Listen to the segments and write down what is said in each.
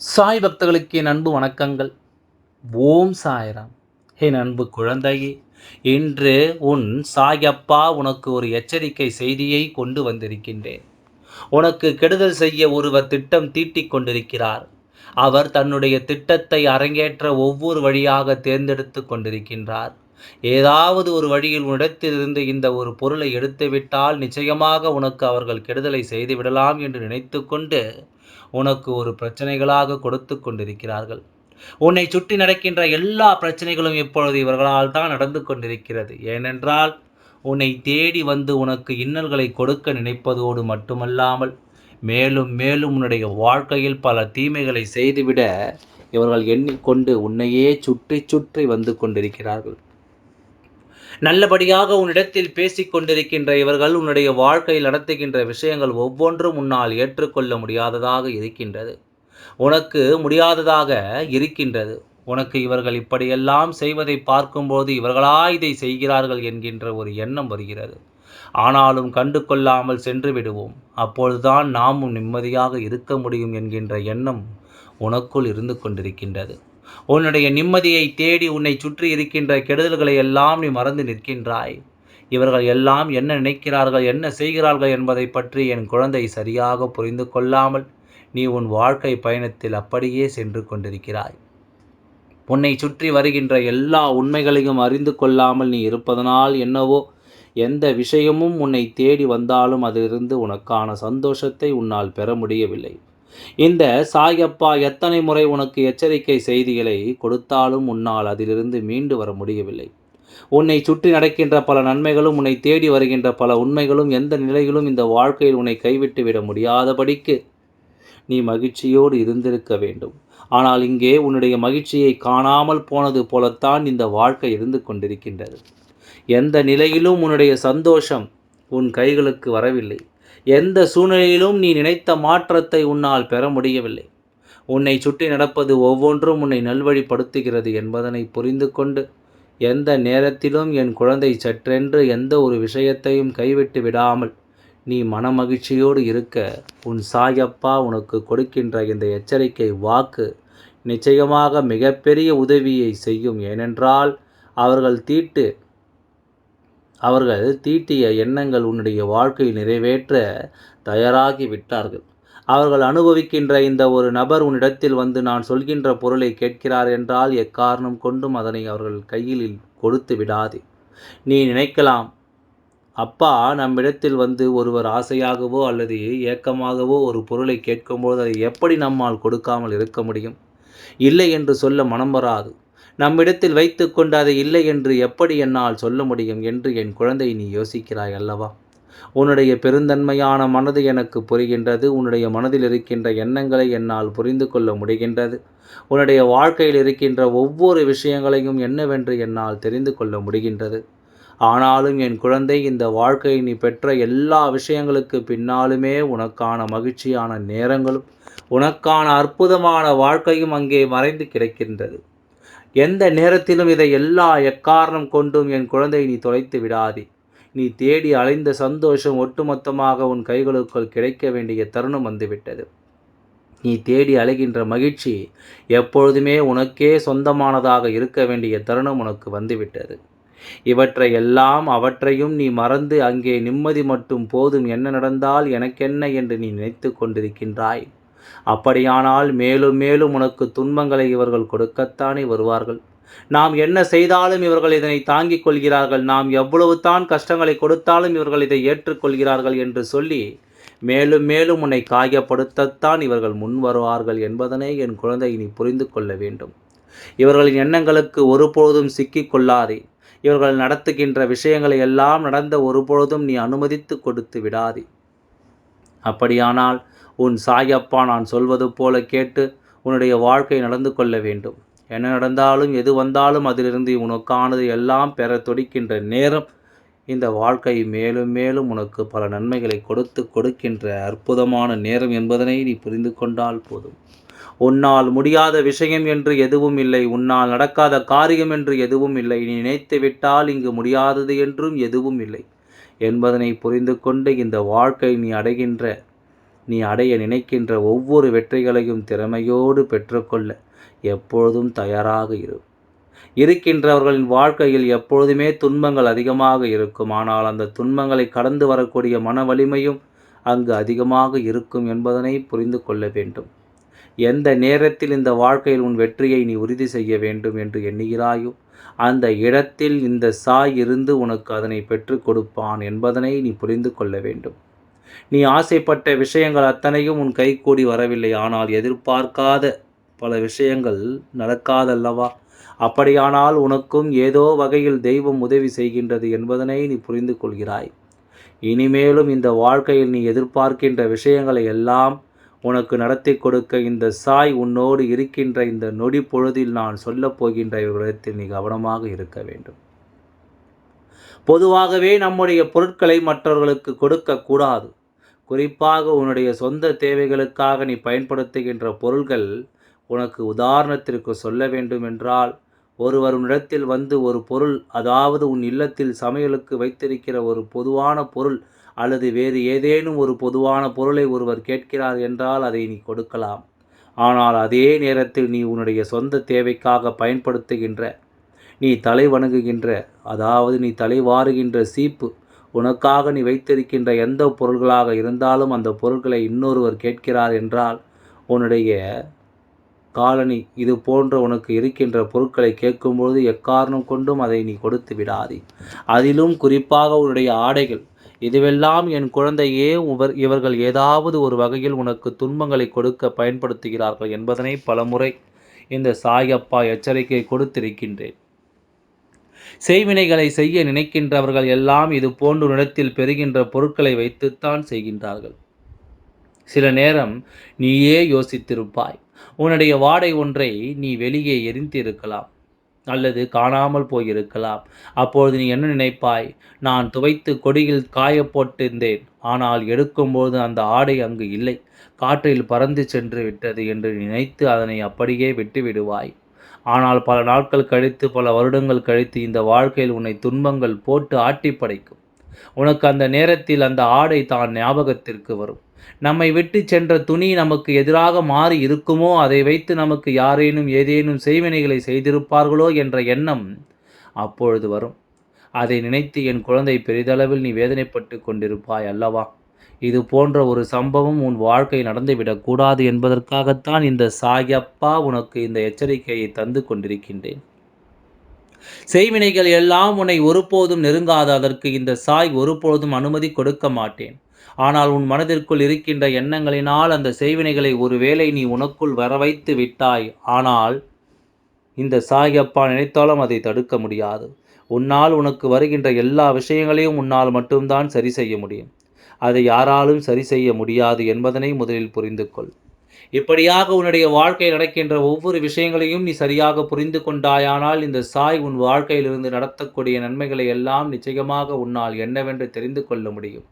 சாய் பக்தர்களுக்கு என் அன்பு வணக்கங்கள். ஓம் சாய்ராம். என் அன்பு குழந்தையே இன்று உன் சாயப்பா உனக்கு ஒரு எச்சரிக்கை செய்தியை கொண்டு வந்திருக்கின்றேன். உனக்கு கெடுதல் செய்ய ஒருவர் திட்டம் தீட்டிக் கொண்டிருக்கிறார். அவர் தன்னுடைய திட்டத்தை அரங்கேற்ற ஒவ்வொரு வழியாக தேர்ந்தெடுத்து கொண்டிருக்கின்றார். ஏதாவது ஒரு வழியில் உன்னிடத்திலிருந்து இந்த ஒரு பொருளை எடுத்துவிட்டால் நிச்சயமாக உனக்கு அவர்கள் கெடுதலை செய்துவிடலாம் என்று நினைத்து கொண்டு உனக்கு ஒரு பிரச்சனைகளாக கொடுத்து கொண்டிருக்கிறார்கள். உன்னை சுற்றி நடக்கின்ற எல்லா பிரச்சனைகளும் இப்பொழுது இவர்களால் தான் நடந்து கொண்டிருக்கிறது. ஏனென்றால் உன்னை தேடி வந்து உனக்கு இன்னல்களை கொடுக்க நினைப்பதோடு மட்டுமல்லாமல் மேலும் மேலும் உன்னுடைய வாழ்க்கையில் பல தீமைகளை செய்துவிட இவர்கள் எண்ணிக்கொண்டு உன்னையே சுற்றி சுற்றி வந்து கொண்டிருக்கிறார்கள். நல்லபடியாக உன்னிடத்தில் பேசிக் கொண்டிருக்கின்ற இவர்கள் உன்னுடைய வாழ்க்கையில் நடத்துகின்ற விஷயங்கள் ஒவ்வொன்றும் உன்னால் ஏற்றுக்கொள்ள முடியாததாக இருக்கின்றது. உனக்கு முடியாததாக இருக்கின்றது. உனக்கு இவர்கள் இப்படியெல்லாம் செய்வதை பார்க்கும்போது இவர்களா இதை செய்கிறார்கள் என்கின்ற ஒரு எண்ணம் வருகிறது. ஆனாலும் கண்டு கொள்ளாமல் சென்று விடுவோம். அப்பொழுதுதான் நாமும் நிம்மதியாக இருக்க முடியும் என்கின்ற எண்ணம் உனக்குள் இருந்து கொண்டிருக்கின்றது. உன்னுடைய நிம்மதியை தேடி உன்னை சுற்றி இருக்கின்ற கெடுதல்களை எல்லாம் நீ மறந்து நிற்கின்றாய். இவர்கள் எல்லாம் என்ன நினைக்கிறார்கள் என்ன செய்கிறார்கள் என்பதை பற்றி என் குழந்தை சரியாக புரிந்து கொள்ளாமல் நீ உன் வாழ்க்கை பயணத்தில் அப்படியே சென்று கொண்டிருக்கிறாய். உன்னை சுற்றி வருகின்ற எல்லா உண்மைகளையும் அறிந்து கொள்ளாமல் நீ இருப்பதனால் என்னவோ எந்த விஷயமும் உன்னை தேடி வந்தாலும் அதிலிருந்து உனக்கான சந்தோஷத்தை உன்னால் பெற முடியவில்லை. இந்த சாயப்பா எத்தனை முறை உனக்கு எச்சரிக்கை செய்திகளை கொடுத்தாலும் உன்னால் அதிலிருந்து மீண்டு வர முடியவில்லை. உன்னை சுற்றி நடக்கின்ற பல நன்மைகளும் உன்னை தேடி வருகின்ற பல உண்மைகளும் எந்த நிலையிலும் இந்த வாழ்க்கையில் உன்னை கைவிட்டு விட முடியாதபடிக்கு நீ மகிழ்ச்சியோடு இருந்திருக்க வேண்டும். ஆனால் இங்கே உன்னுடைய மகிழ்ச்சியை காணாமல் போனது போலத்தான் இந்த வாழ்க்கை இருந்து கொண்டிருக்கின்றது. எந்த நிலையிலும் உன்னுடைய சந்தோஷம் உன் கைகளுக்கு வரவில்லை. எந்த சூழ்நிலையிலும் நீ நினைத்த மாற்றத்தை உன்னால் பெற முடியவில்லை. உன்னை சுற்றி நடப்பது ஒவ்வொன்றும் உன்னை நல்வழிப்படுத்துகிறது என்பதனை புரிந்து கொண்டு எந்த நேரத்திலும் என் குழந்தை சற்றென்று எந்த ஒரு விஷயத்தையும் கைவிட்டு விடாமல் நீ மனமகிழ்ச்சியோடு இருக்க உன் சாயப்பா உனக்கு கொடுக்கின்ற இந்த எச்சரிக்கை வாக்கு நிச்சயமாக மிகப்பெரிய உதவியை செய்யும். ஏனென்றால் அவர்கள் தீட்டு அவர்கள் தீட்டிய எண்ணங்கள் உன்னுடைய வாழ்க்கையில் நிறைவேற்ற தயாராகி விட்டார்கள். அவர்கள் அனுபவிக்கின்ற இந்த ஒரு நபர் உன்னிடத்தில் வந்து நான் சொல்கின்ற பொருளை கேட்கிறார் என்றால் எக்காரணம் கொண்டும் அதனை அவர்கள் கையில் கொடுத்து விடாதே. நீ நினைக்கலாம் அப்பா நம்மிடத்தில் வந்து ஒருவர் ஆசையாகவோ அல்லது ஏக்கமாகவோ ஒரு பொருளை கேட்கும்போது அதை எப்படி நம்மால் கொடுக்காமல் இருக்க முடியும்? இல்லை என்று சொல்ல மனம் வராது. நம்மிடத்தில் வைத்துக்கொண்டு அதை இல்லை என்று எப்படி என்னால் சொல்ல முடியும் என்று என் குழந்தை நீ யோசிக்கிறாய் அல்லவா? உன்னுடைய பெருந்தன்மையான மனது எனக்கு புரிகின்றது உன்னுடைய மனதில் இருக்கின்ற எண்ணங்களை என்னால் புரிந்து கொள்ள முடிகின்றது. உன்னுடைய வாழ்க்கையில் இருக்கின்ற ஒவ்வொரு விஷயங்களையும் என்னவென்று என்னால் தெரிந்து கொள்ள முடிகின்றது. ஆனாலும் என் குழந்தை இந்த வாழ்க்கையை நீ பெற்ற எல்லா விஷயங்களுக்கு பின்னாலுமே உனக்கான மகிழ்ச்சியான நேரங்களும் உனக்கான அற்புதமான வாழ்க்கையும் அங்கே மறைந்து கிடக்கின்றது. எந்த நேரத்திலும் இதை எல்லா எக்காரணம் கொண்டும் என் குழந்தை நீ தொலைத்து விடாதே. நீ தேடி அலைந்த சந்தோஷம் ஒட்டுமொத்தமாக உன் கைகளுக்குள் கிடைக்க வேண்டிய தருணம் வந்துவிட்டது. நீ தேடி அலைகின்ற மகிழ்ச்சி எப்பொழுதுமே உனக்கே சொந்தமானதாக இருக்க வேண்டிய தருணம் உனக்கு வந்துவிட்டது. இவற்றை எல்லாம் அவற்றையும் நீ மறந்து அங்கே நிம்மதி மட்டும் போதும். என்ன நடந்தால் எனக்கென்ன என்று நீ நினைத்து கொண்டிருக்கின்றாய். அப்படியானால் மேலும் மேலும் உனக்கு துன்பங்களை இவர்கள் கொடுக்கத்தானே வருவார்கள். நாம் என்ன செய்தாலும் இவர்கள் இதனை தாங்கிக் கொள்கிறார்கள். நாம் எவ்வளவு தான் கஷ்டங்களை கொடுத்தாலும் இவர்கள் இதை ஏற்றுக்கொள்கிறார்கள் என்று சொல்லி மேலும் மேலும் உன்னை காயப்படுத்தத்தான் இவர்கள் முன் வருவார்கள் என்பதனை என் குழந்தை நீ புரிந்து கொள்ள வேண்டும். இவர்களின் எண்ணங்களுக்கு ஒருபொழுதும் சிக்கிக் கொள்ளாதே. இவர்கள் நடத்துகின்ற விஷயங்களை எல்லாம் நடந்த ஒருபொழுதும் நீ அனுமதித்து கொடுத்து விடாதே. அப்படியானால் உன் சாயப்பா நான் சொல்வது போல கேட்டு உன்னுடைய வாழ்க்கை நடந்து கொள்ள வேண்டும். என்ன நடந்தாலும் எது வந்தாலும் அதிலிருந்து உனக்கானது எல்லாம் பெற துடிக்கின்ற நேரம் இந்த வாழ்க்கை மேலும் மேலும் உனக்கு பல நன்மைகளை கொடுத்து கொடுக்கின்ற அற்புதமான நேரம் என்பதனை நீ புரிந்து கொண்டால் போதும். உன்னால் முடியாத விஷயம் என்று எதுவும் இல்லை உன்னால் நடக்காத காரியம் என்று எதுவும் இல்லை நீ நினைத்து விட்டால் இங்கு முடியாதது என்றும் எதுவும் இல்லை. என்பதனை புரிந்து கொண்டு இந்த வாழ்க்கை நீ அடைகின்ற நீ அடைய நினைக்கின்ற ஒவ்வொரு வெற்றிகளையும் திறமையோடு பெற்றுக்கொள்ள எப்பொழுதும் தயாராக இரு. இருக்கின்றவர்களின் வாழ்க்கையில் எப்பொழுதுமே துன்பங்கள் அதிகமாக இருக்கும். ஆனால் அந்த துன்பங்களை கடந்து வரக்கூடிய மன வலிமையும் அங்கு அதிகமாக இருக்கும் என்பதனை புரிந்து கொள்ள வேண்டும். எந்த நேரத்தில் இந்த வாழ்க்கையில் உன் வெற்றியை நீ உறுதி செய்ய வேண்டும் என்று எண்ணுகிறாயோ அந்த இடத்தில் இந்த சாய் இருந்து உனக்கு அதனை பெற்றுக் கொடுப்பான் என்பதனை நீ புரிந்து கொள்ள வேண்டும். நீ ஆசைப்பட்ட விஷயங்கள் அத்தனையும் உன் கைகூடி வரவில்லை. ஆனால் எதிர்பார்க்காத பல விஷயங்கள் நடக்காதல்லவா? அப்படியானால் உனக்கும் ஏதோ வகையில் தெய்வம் உதவி செய்கின்றது என்பதனை நீ புரிந்து கொள்கிறாய். இனிமேலும் இந்த வாழ்க்கையில் நீ எதிர்பார்க்கின்ற விஷயங்களை எல்லாம் உனக்கு நடத்தி கொடுக்க இந்த சாய் உன்னோடு இருக்கின்ற இந்த நொடி பொழுதில் நான் சொல்லப் போகின்ற விவரத்தில் நீ கவனமாக இருக்க வேண்டும். பொதுவாகவே நம்முடைய பொருட்களை மற்றவர்களுக்கு கொடுக்கக்கூடாது குறிப்பாக உன்னுடைய சொந்த தேவைகளுக்காக நீ பயன்படுத்துகின்ற பொருள்கள் உனக்கு உதாரணத்திற்கு சொல்ல வேண்டுமென்றால் ஒருவர் உன்னிடத்தில் வந்து ஒரு பொருள் அதாவது உன் இல்லத்தில் சமையலுக்கு வைத்திருக்கிற ஒரு பொதுவான பொருள் அல்லது வேறு ஏதேனும் ஒரு பொதுவான பொருளை ஒருவர் கேட்கிறார் என்றால் அதை நீ கொடுக்கலாம். ஆனால் அதே நேரத்தில் நீ உன்னுடைய சொந்த தேவைக்காக பயன்படுத்துகின்ற நீ தலை வணங்குகின்ற அதாவது நீ தலை வாருகின்ற சீப்பு உனக்காக நீ வைத்திருக்கின்ற எந்த பொருள்களாக இருந்தாலும் அந்த பொருட்களை இன்னொருவர் கேட்கிறார் என்றால் உன்னுடைய காலனி இது போன்ற உனக்கு இருக்கின்ற பொருட்களை கேட்கும்பொழுது எக்காரணம் கொண்டும் அதை நீ கொடுத்து விடாதே. அதிலும் குறிப்பாக உன்னுடைய ஆடைகள். இதுவெல்லாம் என் குழந்தையே உவர் இவர்கள் ஏதாவது ஒரு வகையில் உனக்கு துன்பங்களை கொடுக்க பயன்படுத்துகிறார்கள் என்பதனை பலமுறை இந்த சாயப்பா எச்சரிக்கை கொடுத்திருக்கின்றேன். செய்வினைகளை செய்ய நினைக்கின்றவர்கள் எல்லாம் இது போன்ற இடத்தில் பெறுகின்ற பொருட்களை வைத்துத்தான் செய்கின்றார்கள். சில நேரம் நீயே யோசித்திருப்பாய். உன்னுடைய வாடை ஒன்றை நீ வெளியே எரிந்திருக்கலாம் அல்லது காணாமல் போயிருக்கலாம். அப்பொழுது நீ என்ன நினைப்பாய்? நான் துவைத்து கொடியில் காய போட்டிருந்தேன். ஆனால் எடுக்கும்போது அந்த ஆடை அங்கு இல்லை. காற்றில் பறந்து சென்று விட்டது என்று நினைத்து அதனை அப்படியே விட்டு விடுவாய் ஆனால் பல நாட்கள் கழித்து பல வருடங்கள் கழித்து இந்த வாழ்க்கையில் உன்னை துன்பங்கள் போட்டு ஆட்டி படைக்கும். உனக்கு அந்த நேரத்தில் அந்த ஆடை தான் ஞாபகத்திற்கு வரும். நம்மை விட்டு சென்ற துணி நமக்கு எதிராக மாறி இருக்குமோ அதை வைத்து நமக்கு யாரேனும் ஏதேனும் செய்வினைகளை செய்திருப்பார்களோ என்ற எண்ணம் அப்பொழுது வரும். அதை நினைத்து என் குழந்தை பெரிதளவில் நீ வேதனைப்பட்டு கொண்டிருப்பாய் அல்லவா? இது போன்ற ஒரு சம்பவம் உன் வாழ்க்கை நடந்துவிடக்கூடாது என்பதற்காகத்தான் இந்த சாயப்பா உனக்கு இந்த எச்சரிக்கையை தந்து கொண்டிருக்கின்றேன். செய்வினைகள் எல்லாம் உன்னை ஒருபோதும் நெருங்காத. அதற்கு இந்த சாய் ஒருபோதும் அனுமதி கொடுக்க மாட்டேன். ஆனால் உன் மனதிற்குள் இருக்கின்ற எண்ணங்களினால் அந்த செய்வினைகளை ஒருவேளை நீ உனக்குள் வர வைத்து விட்டாய். ஆனால் இந்த சாயப்பா நினைத்தாலும் அதை தடுக்க முடியாது. உன்னால் உனக்கு வருகின்ற எல்லா விஷயங்களையும் உன்னால் மட்டும்தான் சரி செய்ய முடியும். அதை யாராலும் சரி செய்ய முடியாது என்பதனை முதலில் புரிந்து கொள் இப்படியாக உன்னுடைய வாழ்க்கை நடக்கின்ற ஒவ்வொரு விஷயங்களையும் நீ சரியாக புரிந்து கொண்டாயானால் இந்த சாய் உன் வாழ்க்கையிலிருந்து நடத்தக்கூடிய நன்மைகளை எல்லாம் நிச்சயமாக உன்னால் என்னவென்று தெரிந்து கொள்ள முடியும்.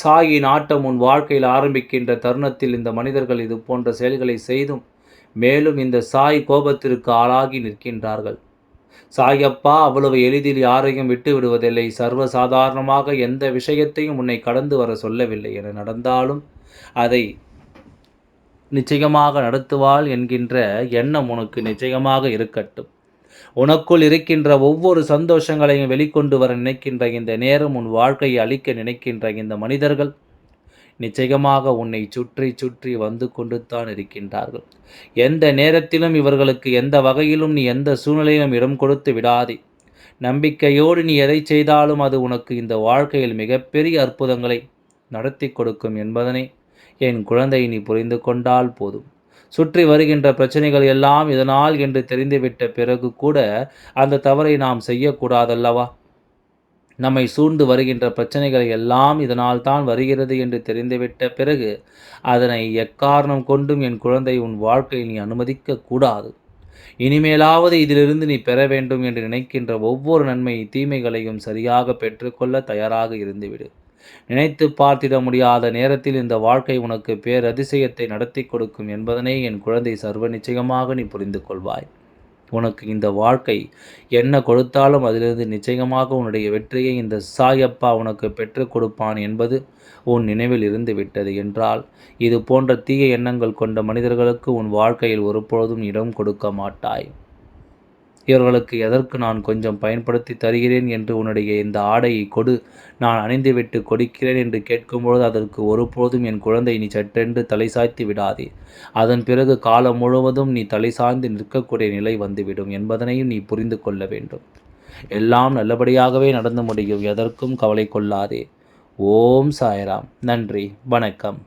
சாயின் ஆட்டம் உன் வாழ்க்கையில் ஆரம்பிக்கின்ற தருணத்தில் இந்த மனிதர்கள் இது போன்ற செயல்களை செய்தும் மேலும் இந்த சாய் கோபத்திற்கு ஆளாகி நிற்கின்றார்கள். சாயப்பா அவ்வளவு எளிதில் யாரையும் விட்டு விடுவதில்லை. சர்வசாதாரணமாக எந்த விஷயத்தையும் உன்னை கடந்து வர சொல்லவில்லை என நடந்தாலும் அதை நிச்சயமாக நடத்துவாள் என்கின்ற எண்ணம் உனக்கு நிச்சயமாக இருக்கட்டும். உனக்குள் இருக்கின்ற ஒவ்வொரு சந்தோஷங்களையும் வெளிக்கொண்டு வர நினைக்கின்ற இந்த நேரம் உன் வாழ்க்கையை அழிக்க நினைக்கின்ற இந்த மனிதர்கள் நிச்சயமாக உன்னை சுற்றி சுற்றி வந்து கொண்டுத்தான் இருக்கின்றார்கள். எந்த நேரத்திலும் இவர்களுக்கு எந்த வகையிலும் நீ எந்த சூழ்நிலையிலும் இடம் கொடுத்து விடாதே. நம்பிக்கையோடு நீ எதை செய்தாலும் அது உனக்கு இந்த வாழ்க்கையில் மிகப்பெரிய அற்புதங்களை நடத்தி கொடுக்கும் என்பதனை என் குழந்தை நீ புரிந்து கொண்டால் போதும். சுற்றி வருகின்ற பிரச்சனைகள் எல்லாம் இதனால் என்று தெரிந்துவிட்ட பிறகு கூட அந்த தவறை நாம் செய்யக்கூடாதல்லவா? நம்மை சூழ்ந்து வருகின்ற பிரச்சனைகள் எல்லாம் இதனால் தான் வருகிறது என்று தெரிந்துவிட்ட பிறகு அதனை எக்காரணம் கொண்டும் என் குழந்தை உன் வாழ்க்கையில் நீ அனுமதிக்க கூடாது. இனிமேலாவது இதிலிருந்து நீ பெற வேண்டும் என்று நினைக்கின்ற ஒவ்வொரு நன்மை தீமைகளையும் சரியாக பெற்றுக்கொள்ள தயாராக இருந்துவிடு. நினைத்து பார்த்திட முடியாத நேரத்தில் இந்த வாழ்க்கை உனக்கு பேரதிசயத்தை நடத்தி கொடுக்கும் என்பதனை என் குழந்தை சர்வ நிச்சயமாக நீ புரிந்து கொள்வாய் உனக்கு இந்த வாழ்க்கை என்ன கொடுத்தாலும் அதிலிருந்து நிச்சயமாக உன்னுடைய வெற்றியை இந்த சாயப்பா உனக்கு பெற்றுக் கொடுப்பான் என்பது உன் நினைவில் இருந்து விட்டது என்றால் இது போன்ற தீய எண்ணங்கள் கொண்ட மனிதர்களுக்கு உன் வாழ்க்கையில் ஒருபொழுதும் இடம் கொடுக்க மாட்டாய். இவர்களுக்கு எதற்கு நான் கொஞ்சம் பயன்படுத்தி தருகிறேன் என்று உன்னுடைய இந்த ஆடையை கொடு. நான் அணிந்துவிட்டு கொடுக்கிறேன் என்று கேட்கும்பொழுது அதற்கு ஒருபோதும் என் குழந்தை நீ சட்டென்று தலை சாய்த்து விடாதே. அதன் பிறகு காலம் முழுவதும் நீ தலை சாய்ந்து நிற்கக்கூடிய நிலை வந்துவிடும் என்பதனையும் நீ புரிந்து கொள்ள வேண்டும். எல்லாம் நல்லபடியாகவே நடந்து முடியும். எதற்கும் கவலை கொள்ளாதே. ஓம் சாய்ராம். நன்றி. வணக்கம்.